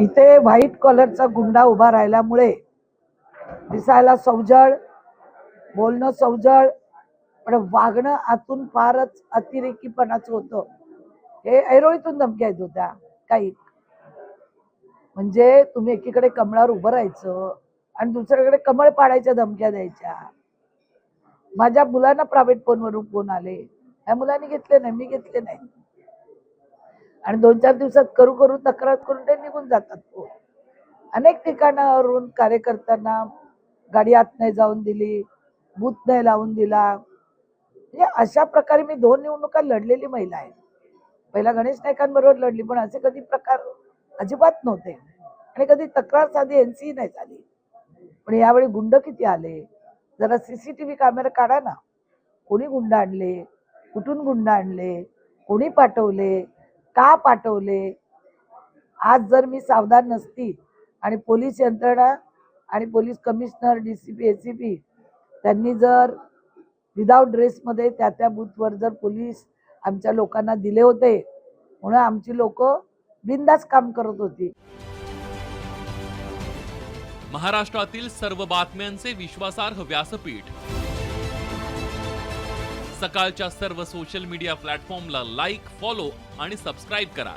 इथे व्हाईट कॉलरचा गुंडा उभा राहिल्यामुळे दिसायला सौजळ बोलणं सौजळ पण वागणं आतून फारच अतिरेकीपणाचं होतं. हे ऐरोळीतून धमक्या येत होत्या काही. म्हणजे तुम्ही एकीकडे कमळावर उभं राहायचं आणि दुसरीकडे कमळ पाडायच्या धमक्या द्यायच्या. माझ्या मुलांना प्रायव्हेट फोनवरून फोन आले. त्या मुलांनी घेतले नाही मी घेतले नाही. आणि दोन चार दिवसात करू करू तक्रार करून त्यांनी निघून जातात अनेक ठिकाणावरून कार्यकर्त्यांना गाडी आत नाही जाऊन दिली भूत नाही लावून दिला. म्हणजे अशा प्रकारे मी दोन निवडणुका लढलेली महिला आहे पहिला गणेश नायकांबरोबर लढली पण असे कधी प्रकार अजिबात नव्हते. आणि कधी तक्रार साधी एनसी नाही झाली. पण यावेळी गुंड किती आले? जरा सीसीटीव्ही कॅमेरा काढा ना. कोणी गुंड आणले? कुठून गुंड आणले? कोणी पाठवले? का पाठवले? आज जर मी सावधान नसती आणि पोलीस यंत्रणा आणि police commissioner D C P S C P त्यांनी जर विदाऊट ड्रेसमध्ये त्या त्या बूथवर जर पोलीस आमच्या लोकांना दिले होते म्हणून आमची लोक बिंदास काम करत होती. महाराष्ट्रातील सर्व बातम्यांचे विश्वासार्ह व्यासपीठ. सकाळच्या सर्व सोशल मीडिया प्लॅटफॉर्मला लाईक फॉलो आणि सबस्क्राईब करा.